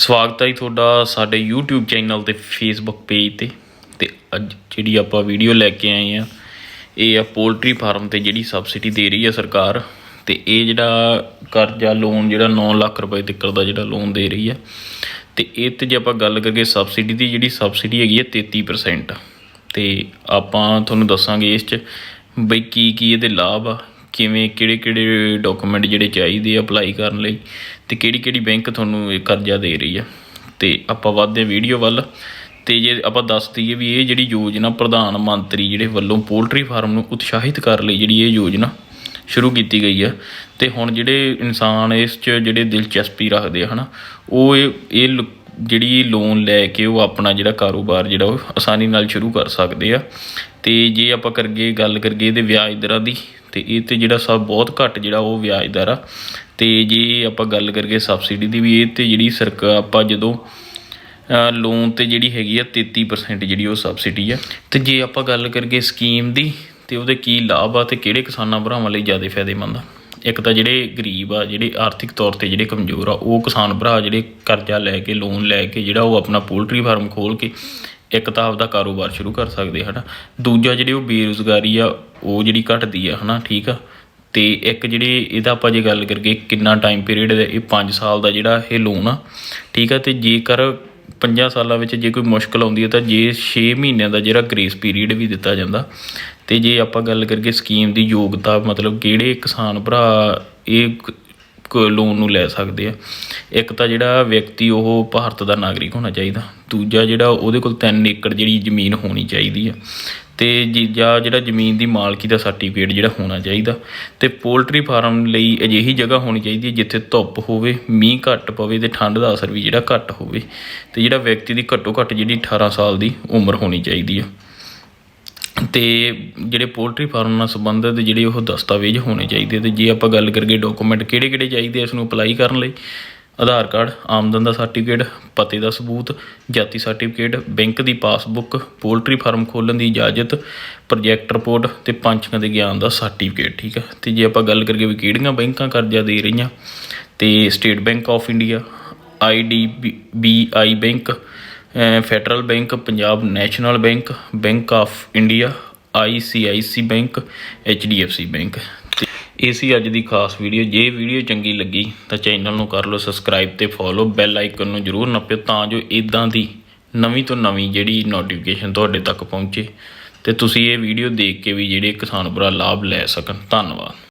ਸਵਾਗਤ ਹੈ ਜੀ ਤੁਹਾਡਾ ਸਾਡੇ YouTube ਚੈਨਲ ਤੇ Facebook ਪੇਜ ਤੇ। ਤੇ ਅੱਜ ਜਿਹੜੀ ਆਪਾਂ ਵੀਡੀਓ ਲੈ ਕੇ ਆਏ ਆ ਇਹ ਆ ਪੋਲਟਰੀ ਫਾਰਮ ਤੇ ਜਿਹੜੀ ਸਬਸਿਡੀ ਦੇ ਰਹੀ ਹੈ ਸਰਕਾਰ। ਤੇ ਇਹ ਜਿਹੜਾ ਕਰਜ਼ਾ ਲੋਨ ਜਿਹੜਾ 9 ਲੱਖ ਰੁਪਏ ਤੱਕ ਦਾ ਜਿਹੜਾ ਲੋਨ ਦੇ ਰਹੀ ਹੈ। ਤੇ ਇਹ ਤੇ ਜੇ ਆਪਾਂ ਗੱਲ ਕਰੀਏ ਸਬਸਿਡੀ ਦੀ, ਜਿਹੜੀ ਸਬਸਿਡੀ ਹੈਗੀ ਹੈ 33% ਤੇ ਆਪਾਂ ਤੁਹਾਨੂੰ ਦੱਸਾਂਗੇ ਇਸ ਚ ਬਈ ਕੀ ਕੀ ਇਹਦੇ ਲਾਭ ਆ। ਕਿਵੇਂ, ਕਿਹੜੇ ਕਿਹੜੇ ਡਾਕੂਮੈਂਟ ਜਿਹੜੇ ਚਾਹੀਦੇ ਆ ਅਪਲਾਈ ਕਰਨ ਲਈ ਤੇ ਕਿਹੜੀ ਕਿਹੜੀ ਬੈਂਕ ਤੁਹਾਨੂੰ ਇਹ ਕਰਜ਼ਾ ਦੇ ਰਹੀ ਆ। ਤੇ ਆਪਾਂ ਵੱਧਦੇ ਵੀਡੀਓ ਵੱਲ ਤੇ ਜੇ ਆਪਾਂ ਦੱਸ ਦਈਏ ਵੀ ਇਹ ਜਿਹੜੀ ਯੋਜਨਾ ਪ੍ਰਧਾਨ ਮੰਤਰੀ ਜਿਹੜੇ ਵੱਲੋਂ ਪੋਲਟਰੀ ਫਾਰਮ ਨੂੰ ਉਤਸ਼ਾਹਿਤ ਕਰਨ ਲਈ ਜਿਹੜੀ ਇਹ ਯੋਜਨਾ ਸ਼ੁਰੂ ਕੀਤੀ ਗਈ ਆ, ਤੇ ਹੁਣ ਜਿਹੜੇ ਇਨਸਾਨ ਇਸ 'ਚ ਜਿਹੜੇ ਦਿਲਚਸਪੀ ਰੱਖਦੇ ਆ ਹਨਾ, ਉਹ ਇਹ ਇਹ ਜਿਹੜੀ ਲੋਨ ਲੈ ਕੇ ਉਹ ਆਪਣਾ ਜਿਹੜਾ ਕਾਰੋਬਾਰ ਜਿਹੜਾ ਉਹ ਆਸਾਨੀ ਨਾਲ ਸ਼ੁਰੂ ਕਰ ਸਕਦੇ ਆ। ਤੇ ਜੇ ਆਪਾਂ ਕਰਗੇ ਗੱਲ ਕਰਗੇ ਇਹਦੇ ਵਿਆਜ ਦਰਾਂ ਦੀ ਤੇ ਇਹ ਤੇ ਜਿਹੜਾ ਸਭ ਬਹੁਤ ਘੱਟ ਜਿਹੜਾ ਉਹ ਵਿਆਜ ਦਰ ਆ। ਤੇ ਜੇ ਆਪਾਂ ਗੱਲ ਕਰੀਏ ਸਬਸਿਡੀ ਦੀ ਵੀ, ਇਹ ਤੇ ਜਿਹੜੀ ਸਰਕਾਰ ਆਪਾਂ ਜਦੋਂ ਲੋਨ ਤੇ ਜਿਹੜੀ ਹੈਗੀ ਆ 33% ਜਿਹੜੀ ਉਹ ਸਬਸਿਡੀ ਆ। ਤੇ ਜੇ ਆਪਾਂ ਗੱਲ ਕਰੀਏ ਸਕੀਮ ਦੀ, ਤੇ ਉਹਦੇ ਕੀ ਲਾਭ ਆ ਤੇ ਕਿਹੜੇ ਕਿਸਾਨਾਂ ਭਰਾਵਾਂ ਲਈ ਜ਼ਿਆਦਾ ਫਾਇਦੇਮੰਦ ਆ? ਇੱਕ ਤਾਂ ਜਿਹੜੇ ਗਰੀਬ ਆ, ਜਿਹੜੇ ਆਰਥਿਕ ਤੌਰ ਤੇ ਜਿਹੜੇ ਕਮਜ਼ੋਰ ਆ, ਉਹ ਕਿਸਾਨ ਭਰਾ ਜਿਹੜੇ ਕਰਜ਼ਾ ਲੈ ਕੇ ਲੋਨ ਲੈ ਕੇ ਜਿਹੜਾ ਉਹ ਆਪਣਾ ਪੋਲਟਰੀ ਫਾਰਮ ਖੋਲ ਕੇ ਇੱਕ ਤਾਂ ਆਪਦਾ ਕਾਰੋਬਾਰ ਸ਼ੁਰੂ ਕਰ ਸਕਦੇ ਹਨਾ। ਦੂਜਾ ਜਿਹੜੇ ਉਹ ਬੇਰੁਜ਼ਗਾਰੀ ਆ, ਉਹ ਜਿਹੜੀ ਘਟਦੀ ਆ, ਹਨਾ, ਠੀਕ ਆ। ਤੇ ਇੱਕ ਜਿਹੜੇ ਇਹਦਾ ਆਪਾਂ ਜੇ ਗੱਲ ਕਰੀਏ ਕਿੰਨਾ ਟਾਈਮ ਪੀਰੀਅਡ ਹੈ ਇਹ 5 ਸਾਲ ਦਾ ਜਿਹੜਾ ਇਹ ਲੋਨ ਆ, ਠੀਕ ਆ। ਤੇ ਜੇਕਰ 5 ਸਾਲਾਂ ਵਿੱਚ ਜੇ ਕੋਈ ਮੁਸ਼ਕਲ ਆਉਂਦੀ ਹੈ ਤਾਂ ਜੇ 6 ਮਹੀਨਿਆਂ ਦਾ ਜਿਹੜਾ ਗ੍ਰੇਸ ਪੀਰੀਅਡ ਵੀ ਦਿੱਤਾ ਜਾਂਦਾ। ਤੇ ਜੇ ਆਪਾਂ ਗੱਲ ਕਰੀਏ ਸਕੀਮ ਦੀ ਯੋਗਤਾ, ਮਤਲਬ ਕਿਹੜੇ ਕਿਸਾਨ ਭਰਾ ਇਹ ਲੋਨ ਨੂੰ ਲੈ ਸਕਦੇ ਆ। ਇੱਕ ਤਾਂ ਜਿਹੜਾ ਵਿਅਕਤੀ ਉਹ ਭਾਰਤ ਦਾ ਨਾਗਰਿਕ ਹੋਣਾ ਚਾਹੀਦਾ। ਦੂਜਾ ਜਿਹੜਾ ਉਹਦੇ ਕੋਲ 3 ਏਕੜ ਜਿਹੜੀ ਜ਼ਮੀਨ ਹੋਣੀ ਚਾਹੀਦੀ ਆ। ਤੇ ਜੀਜਾ ਜਿਹੜਾ ਜ਼ਮੀਨ ਦੀ ਮਾਲਕੀ ਦਾ ਸਰਟੀਫਿਕੇਟ ਜਿਹੜਾ ਹੋਣਾ ਚਾਹੀਦਾ। ਤੇ ਪੋਲਟਰੀ ਫਾਰਮ ਲਈ ਅਜਿਹੀ ਜਗ੍ਹਾ ਹੋਣੀ ਚਾਹੀਦੀ ਹੈ ਜਿੱਥੇ ਧੁੱਪ ਹੋਵੇ, ਮੀਂਹ ਘੱਟ ਪਵੇ ਤੇ ਠੰਡ ਦਾ ਅਸਰ ਵੀ ਜਿਹੜਾ ਘੱਟ ਹੋਵੇ। ਤੇ ਜਿਹੜਾ ਵਿਅਕਤੀ ਦੀ ਘੱਟੋ ਘੱਟ ਜਿਹੜੀ 18 ਸਾਲ ਦੀ ਉਮਰ ਹੋਣੀ ਚਾਹੀਦੀ ਆ। ਤੇ ਜਿਹੜੇ ਪੋਲਟਰੀ ਫਾਰਮ ਨਾਲ ਸੰਬੰਧਿਤ ਜਿਹੜੇ ਉਹ ਦਸਤਾਵੇਜ਼ ਹੋਣੇ ਚਾਹੀਦੇ ਤੇ ਜੇ ਆਪਾਂ ਗੱਲ ਕਰੀਏ ਡਾਕੂਮੈਂਟ ਕਿਹੜੇ ਕਿਹੜੇ ਚਾਹੀਦੇ ਆ ਇਸ ਨੂੰ ਅਪਲਾਈ ਕਰਨ ਲਈ, ਆਧਾਰ ਕਾਰਡ, ਆਮਦਨ ਦਾ ਸਰਟੀਫਿਕੇਟ ਪਤੇ ਦਾ ਸਬੂਤ, ਜਾਤੀ ਸਰਟੀਫਿਕੇਟ ਬੈਂਕ ਦੀ ਪਾਸਬੁੱਕ ਪੋਲਟਰੀ ਫਾਰਮ ਖੋਲ੍ਹਣ ਦੀ ਇਜਾਜ਼ਤ ਪ੍ਰੋਜੈਕਟ ਰਿਪੋਰਟ ਤੇ ਪੰਚਾਂ ਦੇ ਗਿਆਨ ਦਾ ਸਰਟੀਫਿਕੇਟ ਠੀਕ ਹੈ ਤੇ ਜੇ ਆਪਾਂ ਗੱਲ ਕਰੀਏ ਵੀ ਕਿਹੜੀਆਂ ਬੈਂਕਾਂ ਕਰਜ਼ਾ ਦੇ ਰਹੀਆਂ, ਤੇ State Bank of India IDBI Bank Federal Bank Punjab National Bank Bank of India ICIC Bank HDFC Bank ਤੇ ਇਹ ਸੀ ਅੱਜ ਦੀ ਖਾਸ ਵੀਡੀਓ ਜੇ ਵੀਡੀਓ ਚੰਗੀ ਲੱਗੀ ਤਾਂ ਚੈਨਲ ਨੂੰ ਕਰ ਲਓ ਸਬਸਕ੍ਰਾਈਬ ਤੇ ਫੋਲੋ ਬੈਲ ਆਈਕਨ ਨੂੰ ਜਰੂਰ ਨੱਪਿਓ ਤਾਂ ਜੋ ਇਦਾਂ ਦੀ ਨਵੀਂ ਤੋਂ ਨਵੀਂ ਜਿਹੜੀ ਨੋਟੀਫਿਕੇਸ਼ਨ ਤੁਹਾਡੇ ਤੱਕ ਪਹੁੰਚੇ। ਤੇ ਤੁਸੀਂ ਇਹ ਵੀਡੀਓ ਦੇਖ ਕੇ ਵੀ ਜਿਹੜੇ ਕਿਸਾਨ ਭਰਾ ਲਾਭ ਲੈ ਸਕਣ। ਧੰਨਵਾਦ।